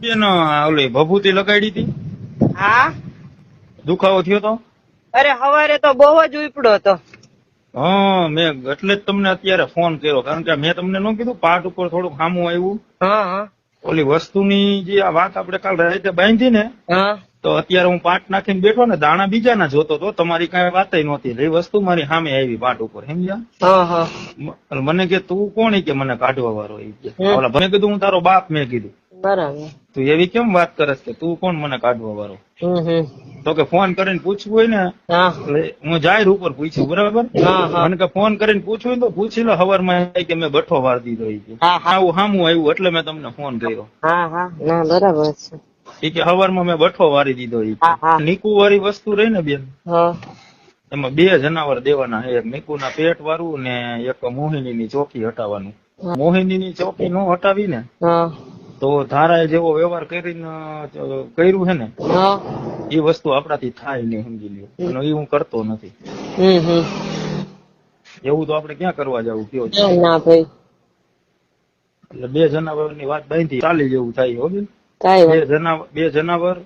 બેન ઓલી ભભૂતિ લગાડી હતી? હા? દુખાવો થયો તો? અરે હવારે તો બહુ જ ઉપડો હતો. હા મેં એટલે જ તમને અત્યારે ફોન કર્યો કારણ કે મેં તમને ન કીધું પાટ ઉપર થોડુંક ખામું આવ્યું. ઓલી વસ્તુની જે આ વાત આપણે કાલ રાતે બાંધી ને તો અત્યારે હું પાટ નાખીને બેઠો ને દાણા બીજાના જોતો તો તમારી કઈ વાત નહોતી. એ વસ્તુ મારી સામે આવી પાટ ઉપર સમજ્યા? મને કે તું કોણ? કે મને કાઢવા વાળો. એ કે મેં કીધું હું તારો બાપ મેં કીધું. બરાબર. તું એવી કેમ વાત કરસ કે તું કોણ મને કાઢવા વાળો? હમ હમ. તો કે ફોન કરીને પૂછવું હોય ને હું. જાહેર ઉપર પૂછ્યું બરાબર? મને કે ફોન કરીને પૂછવું તો પૂછી લો હવારમાં કે મેં બઠો વાર દીધો આવું સામું આવ્યું એટલે મેં તમને ફોન કર્યો. ના બરાબર છે. કે કે હવારમાં મેં બઠો વારી દીધો નીકુ વાળી વસ્તુ રહી ને બેન? એમાં બે જનાવર દેવાના એક એક નીકુના પેટ વાળું ને એક મોહિની ની ચોકી હટાવવાનું. મોહિની ની ચોકી નો હટાવી ને તો ધારાએ જેવો વ્યવહાર કરીને કર્યું છે ને એ વસ્તુ આપણાથી થાય નહીં સમજી લ્યો. અને એ હું કરતો નથી. એવું તો આપણે ક્યાં કરવા જવું કયો ના ના ભાઈ. એટલે બે જનાવરની વાત બાંધી ચાલી જેવું થાય હો બે જનાવર બે જનાવર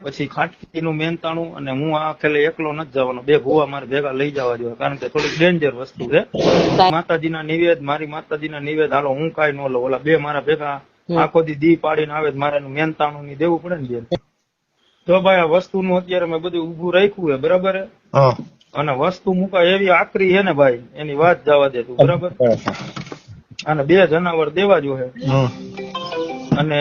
પછી ખાટકીનું મહેનતાણું અને હું આ ખેલે એકલો નથી જવાનો. બે ભૂવા મારે ભેગા લઈ જવા જોઈએ કારણ કે થોડીક ડેન્જર વસ્તુ છે. માતાજીના નિવેદ મારી માતાજીના નિવેદ હાલો હું કાંઈ ન લઉં. ઓલા બે મારા ભેગા. આખો દી દી પાડીને આવે મારે એનું મહેનતાણું ની દેવું પડે ને બેન. તો ભાઈ આ વસ્તુનું અત્યારે મેં બધું ઉભું રાખ્યું છે બરાબર? અને વસ્તુ મુકા એવી આકરી છે ને ભાઈ એની વાત જવા દે તું બરાબર? અને બે જનાવર દેવા જો હે અને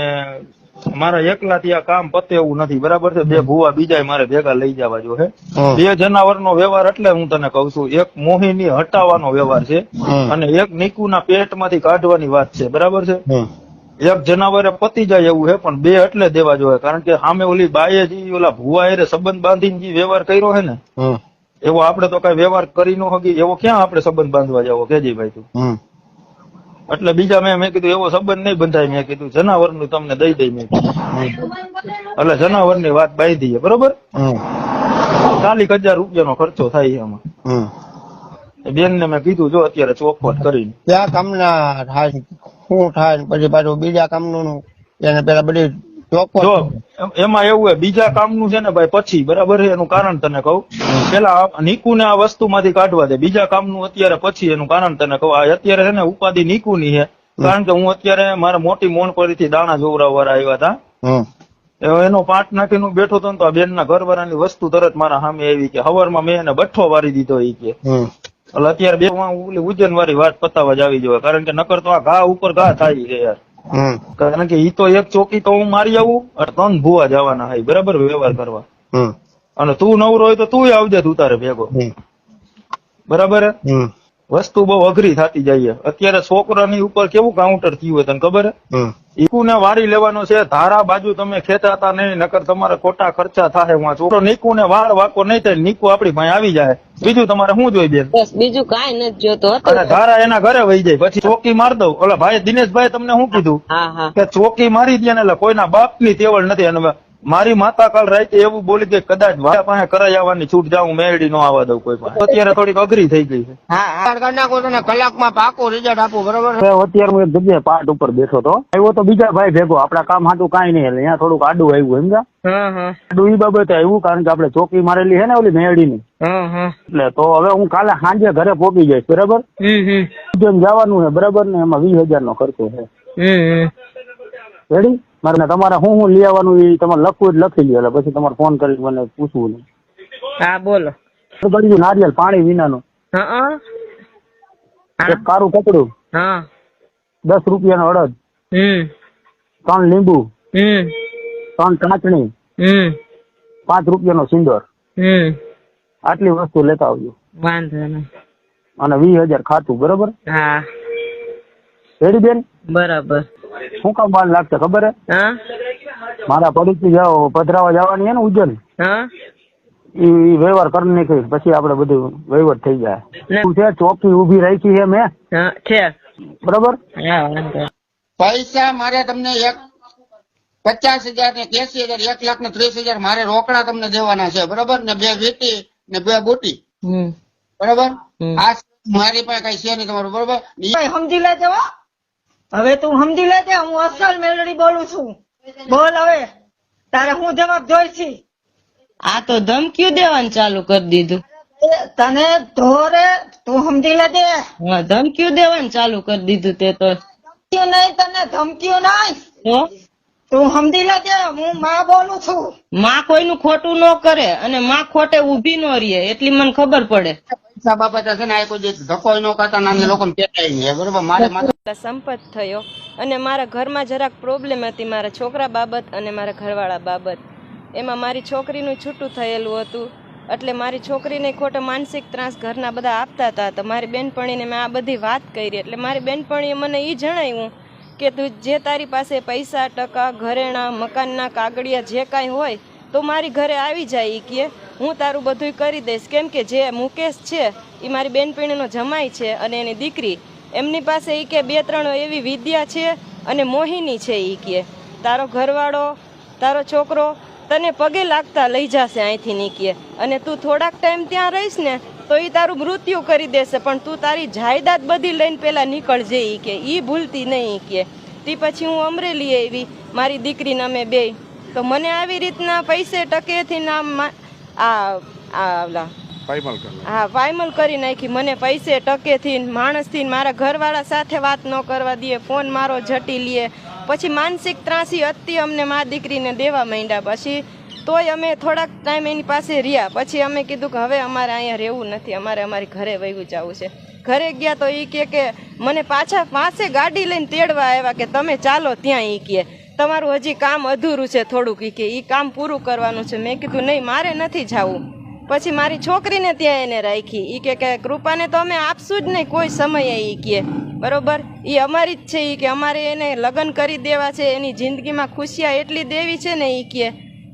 મારા એકલા થી આ કામ પતે એવું નથી બરાબર છે? બે ભૂવા બીજા મારે ભેગા લઈ જવા જો હે. બે જનાવરનો વ્યવહાર એટલે હું તને કઉ છું એક મોહિની હટાવવાનો વ્યવહાર છે અને એક નીકુના પેટમાંથી કાઢવાની વાત છે બરાબર છે. એક જનાવરે પતી જાય એવું છે પણ બે એટલે દેવા જોઈએ. કારણ કે સામે ઓલી બાએ જે ઓલા ભુવા એરે સંબંધ બાંધીને જે વ્યવહાર કર્યો છે ને એવો આપણે તો કઈ વ્યવહાર કરી ન હકી એવો ક્યાં આપણે સંબંધ બાંધવા જાવો? કેજી ભાઈ તું? એટલે બીજા મેં મેં કીધું એવો સંબંધ નહીં બંધાય. મેં કીધું જનાવરનું તમને દઈ દઈ મેં એટલે જનાવરની વાત બાંધી બરોબર. ચાલીસ હજાર રૂપિયાનો ખર્ચો થાય એમાં. બેન ને મેં કીધું જો અત્યારે ચોખવટ કરીને. ત્યાં તમને શું થાય ને પછી પાછું બીજા કામનું નું? એને પેલા બધી જો એમાં એવું હે બીજા કામનું છે ને ભાઈ પછી બરાબર એનું કારણ તને કહું. પેલા નીકુ ને આ વસ્તુ માંથી કાઢવા દે. બીજા કામનું અત્યારે પછી એનું કારણ તને કહું. આ અત્યારે છે ને ઉપાધિ નીકુ ની છે કારણ કે હું અત્યારે મારા મોટી મોણ પરથી દાણા જોવરાવવા આવ્યા હતા. એનો પાટ નાખીને હું બેઠો હતો ને તો આ બેન ના ઘરવાળાની વસ્તુ તરત મારા સામે આવી કે હવારમાં મેં એને બઠ્ઠો વારી દીધો એ કે. એટલે અત્યારે બે ઓલી ઉજન વાળી વાત પતાવા જ આવી જોઈએ. કારણ કે નકર તો આ ઘા ઉપર ઘા થાય છે યાર. કારણ કે ઈ તો એક ચોકી તો હું મારી આવું અને ત્રણ ભૂવા જવાના હાય બરાબર વ્યવહાર કરવા. અને તું નવરો હોય તો તું આવજે તું તારે ભેગો. બરાબર હે? વસ્તુ બહુ અઘરી થતી જાય. અત્યારે છોકરાની ઉપર કેવું કાઉન્ટર થયું હોય તને ખબર. ઈકુને વારી લેવાનો છે ધારા બાજુ તમે ખેંચાતા નહીં નકર તમારે ખોટા ખર્ચા થાય હું છોકરો નીકુને વાળ વાકો નહીં થાય નીકુ આપડી ભાઈ આવી જાય. બીજું તમારે શું જોઈ બેન? બસ બીજું કાંઈ નથી જોતો અને ધારા એના ઘરે વહી જાય. પછી ચોકી માર દઉં. ઓલા ભાઈ દિનેશભાઈ તમને શું કીધું? હા હા. કે ચોકી મારી દે ને એટલે કોઈના બાપની તેવળ નથી. અને મારી માતા કાલ રાતે એવું બોલી કે કદાચ મારા પાસે કરાઈ આવવાની છૂટ જાઉં મેળડી નો આવવા દઉં કોઈ પાસે. અત્યારે થોડીક અઘરી થઈ ગઈ છે. હા હા કરી કલાકમાં પાકું રિઝલ્ટ આપું બરોબર? અત્યારે હું એક જગ્યાએ પાટ ઉપર બેઠો તો આવ્યો તો બીજા ભાઈ ભેગો. આપડા કામ હાટું કાંઈ નહીં એટલે અહીંયા થોડુંક આડું આવ્યું સમજા હા હા. આડું ઈ બાબતે આવ્યું કારણ કે આપણે ચોકી મારેલી છે ને ઓલી મેળડીની હા હા. એટલે તો હવે હું કાલે સાંજે ઘરે પોકી જઈશ બરાબર? જેમ જવાનું છે બરાબર ને એમાં વીસ હજાર નો ખર્ચો છે. રેડી મારે તમારે શું શું લઈ આવવાનું એ તમારે લખવું જ લખી લ્યો એટલે પછી તમારે ફોન કરી મને પૂછવું હા બોલો. તો નારિયેલ પાણી વિનાનું. એક કારું કપડું હા. દસ રૂપિયાનો અડદ હમ. ત્રણ લીંબુ હમ. ત્રણ હમ. પાંચ રૂપિયાનો સિંદોર હમ. આટલી વસ્તુ લેતા આવજો. વાંધો નહીં. અને વીસ હજાર ખાતું બરોબર? હા. રેડી બેન? બરાબર. શું કામ બાર લાગશે ખબર હે? મારા પડીકી જાઓ પધરાવા જવાની હે ને ઉજ્જૈન હા? ઈ વ્યવહાર કરી નાખી પછી આપડે બધું વહીવટ થઈ જાય. શું છે ચોકી ઊભી રાખી છે મેં. છે. બરોબર? પૈસા મારે તમને એક પચાસ હજાર ને એસી હજાર એક લાખ ને ત્રીસ હજાર મારે રોકડા તમને દેવાના છે. બરોબર? ને બે વીટી ને બે બુટી. બરોબર? આ મારી પાસે કઈ છે નહીં તમારું બરોબર? સમજી લેજો હવે તું સમજી લેજે હું અસલ મેલડી બોલું છું. બોલ હવે. તારે હું જવાબ જોઈશે? આ તો ધમકીઓ દેવાનું ચાલુ કરી દીધું. તને ધોરે તું સમજી લેજે હા ધમકીઓ દેવાનું ચાલુ કરી દીધું તે તો. ધમકીઓ નહીં તને ધમકીઓ નહીં. તો સમજી લેજે હું માં બોલું છું. માં કોઈનું ખોટું ન કરે અને માં ખોટે ઊભી ન રહે એટલી મને ખબર પડે. પૈસા બાબત છે ને આ કોઈ ધક્કો ન કરતા નાના લોકોને પેટાઈ નહીં બરોબર? મારે માથે સંપત થયો. અને મારા ઘરમાં જરાક પ્રોબ્લેમ હતી મારા છોકરા બાબત અને મારા ઘરવાળા બાબત. એમાં મારી છોકરીનું છૂટું થયેલું હતું. એટલે મારી છોકરીને ખોટો માનસિક ત્રાસ ઘરના બધા આપતા હતા. તો મારી બેનપણીને મેં આ બધી વાત કરી. એટલે મારી બેનપણીએ મને એ જણાવ્યું કે તું જે તારી પાસે પૈસા, ટકા, ઘરેણાં, મકાનના કાગળિયા જે કાંઈ હોય, તો મારી ઘરે આવી જાય કે. હું તારું બધુંય કરી દઈશ. કેમ કે જે મુકેશ છે એ મારી બેનપણીનો જમાઈ છે અને એની દીકરી એમની પાસે એ કે બે ત્રણ એવી વિદ્યા છે અને મોહિની છે એ કે. તારો ઘરવાળો, તારો છોકરો તને પગે લાગતા લઈ જશે અહીંથી નીકળે અને તું થોડાક ટાઈમ ત્યાં રહીશ ને તો એ તારું મૃત્યુ કરી દેશે, પણ તું તારી જાયદાદ બધી લઈને પહેલાં નીકળજે એ કે. એ ભૂલતી નહીં કે. તે પછી હું અમરેલી આવી, મારી દીકરીને અમે બે. તો મને આવી રીતના પૈસે ટકેથી ના આ આ હા ફાઇનલ કરી નાખી. મને પૈસે ટકેથી માણસથી મારા ઘરવાળા સાથે વાત ન કરવા દે. ફોન મારો જટી લે. પછી માનસિક ત્રાસી હતી અમને મા દીકરીને દેવા માંડ્યા. પછી તોય અમે થોડાક ટાઈમ એની પાસે રહ્યા. પછી અમે કીધું કે હવે અમારે અહીંયા રહેવું નથી. અમારે અમારી ઘરે વહી જવું છે. ઘરે ગયા તો એ કે કે મને પાછા પાસે ગાડી લઈને તેડવા આવ્યા કે તમે ચાલો ત્યાં એ કહે તમારું હજી કામ અધૂરું છે થોડુંક એ કે. એ કામ પૂરું કરવાનું છે. મેં કીધું, નહીં, મારે નથી જવું. પછી મારી છોકરીને ત્યાં એને રાખી. એ કે કે, કૃપાને તો અમે આપશું જ નહીં, કોઈ સમયે એ કે. બરોબર? એ અમારી જ છે એ કે અમારે એને લગ્ન કરી દેવા છે, એની જિંદગીમાં ખુશિયા એટલી દેવી છે ને એ કે.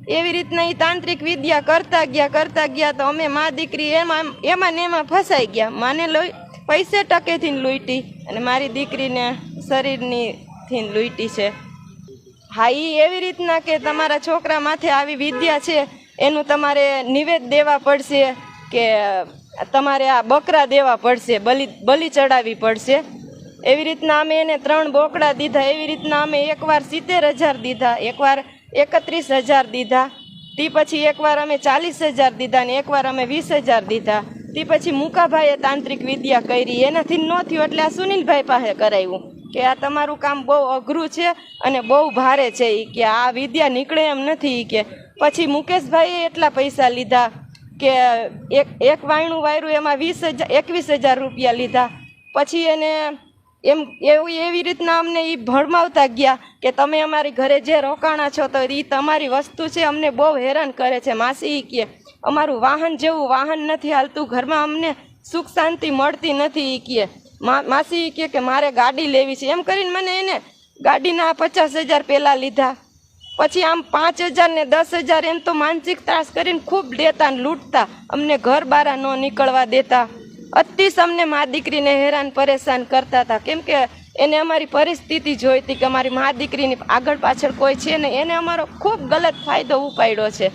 એવી રીતના એ તાંત્રિક વિદ્યા કરતા ગયા કરતા ગયા તો અમે મા દીકરી એમાં એમાં ને એમાં ફસાઈ ગયા. માને લોહી પૈસે ટકેથી લૂંટી અને મારી દીકરીને શરીરની થી લૂંટી છે. હા એ એવી રીતના કે તમારા છોકરા માથે આવી વિદ્યા છે એનું તમારે નિવેદ દેવા પડશે કે તમારે આ બકરા દેવા પડશે, બલિ બલિ ચડાવવી પડશે. એવી રીતના અમે એને ત્રણ બોકડા દીધા, એવી રીતના અમે એકવાર સિત્તેર હજાર દીધા, એકવાર એકત્રીસ હજાર દીધા, તે પછી એકવાર અમે ચાલીસ હજાર દીધા ને એકવાર અમે વીસ હજાર દીધા. તે પછી મુકાભાઈએ તાંત્રિક વિદ્યા કરી, એનાથી ન થયું એટલે આ સુનિલભાઈ પાસે કરાવ્યું કે આ તમારું કામ બહુ અઘરું છે અને બહુ ભારે છે એ કે આ વિદ્યા નીકળે એમ નથી કે પછી મુકેશભાઈએ એટલા પૈસા લીધા કે એક એક વાયણું વાયરું એમાં વીસ હજાર એકવીસ હજાર રૂપિયા લીધા. પછી એને એમ, એવું, એવી રીતના અમને એ ભરમાવતા ગયા કે તમે અમારી ઘરે જે રોકાણા છો તો એ તમારી વસ્તુ છે, અમને બહુ હેરાન કરે છે. માસી કે, અમારું વાહન જેવું વાહન નથી હાલતું, ઘરમાં અમને સુખ શાંતિ મળતી નથી એ કે. મા- માસી ઈ કે કે, મારે ગાડી લેવી છે. એમ કરીને મને એને ગાડીના પચાસ હજાર પહેલાં લીધા. પછી આમ પાંચ હજાર ને દસ હજાર એમ તો માનસિક ત્રાસ કરીને ખૂબ દેતા ને લૂંટતા. અમને ઘર બારા ન નીકળવા દેતા. અતિશ અમને મા દીકરીને હેરાન પરેશાન કરતા હતા. કેમ કે એને અમારી પરિસ્થિતિ જોઈતી કે અમારી મા દીકરીની આગળ પાછળ કોઈ છે ને એને અમારો ખૂબ ગલત ફાયદો ઉપાડ્યો છે.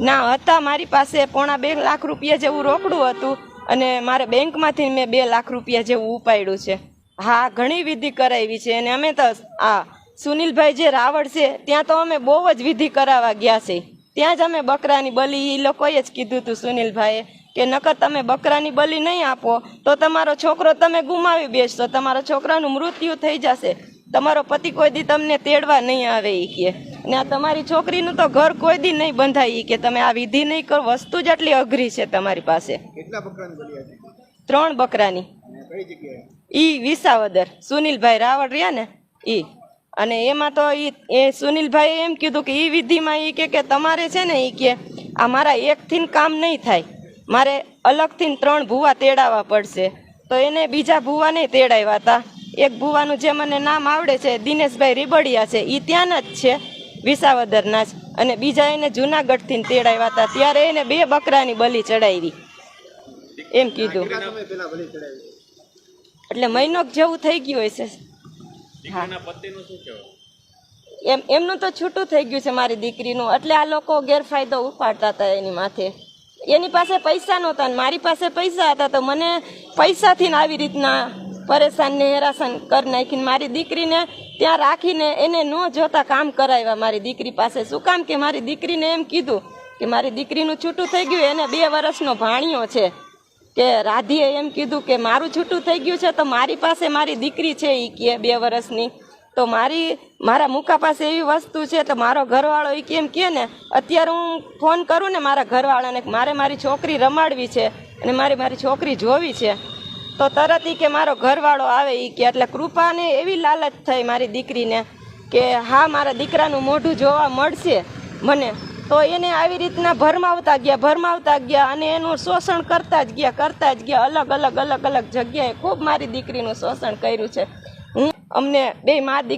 ના, હતા મારી પાસે પોણા બે લાખ રૂપિયા જેવું રોકડું હતું અને મારે બેંકમાંથી મેં બે લાખ રૂપિયા જેવું ઉપાડ્યું છે. હા, ઘણી વિધિ કરાવી છે. અને અમે તો આ સુનિલભાઈ જે રાવળ છે ત્યાં તો અમે બહુ જ વિધિ કરાવવા ગયા છે. ત્યાં જ અમે બકરાની બલી એ લોકોએ જ કીધું હતું સુનિલભાઈએ કે નકર તમે બકરાની બલી નહીં આપો તો તમારો છોકરો તમે ગુમાવી બેસશો તમારા છોકરાનું મૃત્યુ થઈ જશે. તમારો પતિ કોઈ દી તમને તેડવા નહીં આવે એ કે. અને આ તમારી છોકરીનું તો ઘર કોઈ દી નહીં બંધાય કે. તમે આ વિધિ નહીં કરો વસ્તુ જ આટલી અઘરી છે તમારી પાસે. ત્રણ બકરાની. ઈ વિસાવદર. સુનિલભાઈ રાવળ રહ્યા ને? ઈ. અને એમાં તો એ એ સુનિલભાઈએ એમ કીધું કે એ વિધિમાં એ કે કે તમારે છે ને એ કે આ મારા એકથી કામ નહીં થાય. મારે અલગથી ત્રણ ભૂવા તેડાવવા પડશે. તો એને બીજા ભૂવાને તેડાવ્યા હતા એક ભૂવાનું જે મને નામ આવડે છે દિનેશભાઈ રીબડિયા છે એ ત્યાંના જ છે વિસાવદરના જ. અને બીજા એને જુનાગઢથી તેડાવ્યા હતા ત્યારે એને બે બકરાની બલી ચડાવી એમ કીધું. એટલે મહિનો જેવું થઈ ગયું હશે. હા એમ, એમનું તો છૂટું થઈ ગયું છે મારી દીકરીનું. એટલે આ લોકો ગેરફાયદો ઉપાડતા હતા એની માથે. એની પાસે પૈસા નહોતા ને મારી પાસે પૈસા હતા તો મને પૈસાથી આવી રીતના પરેશાન ને હેરાસાન કરી નાખીને મારી દીકરીને ત્યાં રાખીને એને ન જોતા કામ કરાવ્યા મારી દીકરી પાસે. શું કામ કે મારી દીકરીને એમ કીધું કે મારી દીકરીનું છૂટું થઈ ગયું, એને બે વર્ષનો ભાણિયો છે. કે રાધીએ એમ કીધું કે મારું છૂટું થઈ ગયું છે તો મારી પાસે મારી દીકરી છે એ કે બે વર્ષની. તો મારી, મારા મુકા પાસે એવી વસ્તુ છે તો મારો ઘરવાળો એ કેમ કે ને, અત્યારે હું ફોન કરું ને મારા ઘરવાળાને મારે મારી છોકરી રમાડવી છે અને મારે મારી છોકરી જોવી છે. તો તરત ઈ કે મારો ઘરવાળો આવે એ કે, એટલે કૃપાને એવી લાલચ થઈ મારી દીકરીને કે હા, મારા દીકરાનું મોઢું જોવા મળશે. મને તો એને આવી રીતના ભરમાવતા ગયા ભરમાવતા ગયા અને એનું શોષણ કરતા જ ગયા, કરતા જ ગયા. અલગ અલગ અલગ અલગ જગ્યાએ ખૂબ મારી દીકરીનું શોષણ કર્યું છે. હું અમને બે મા દીકરી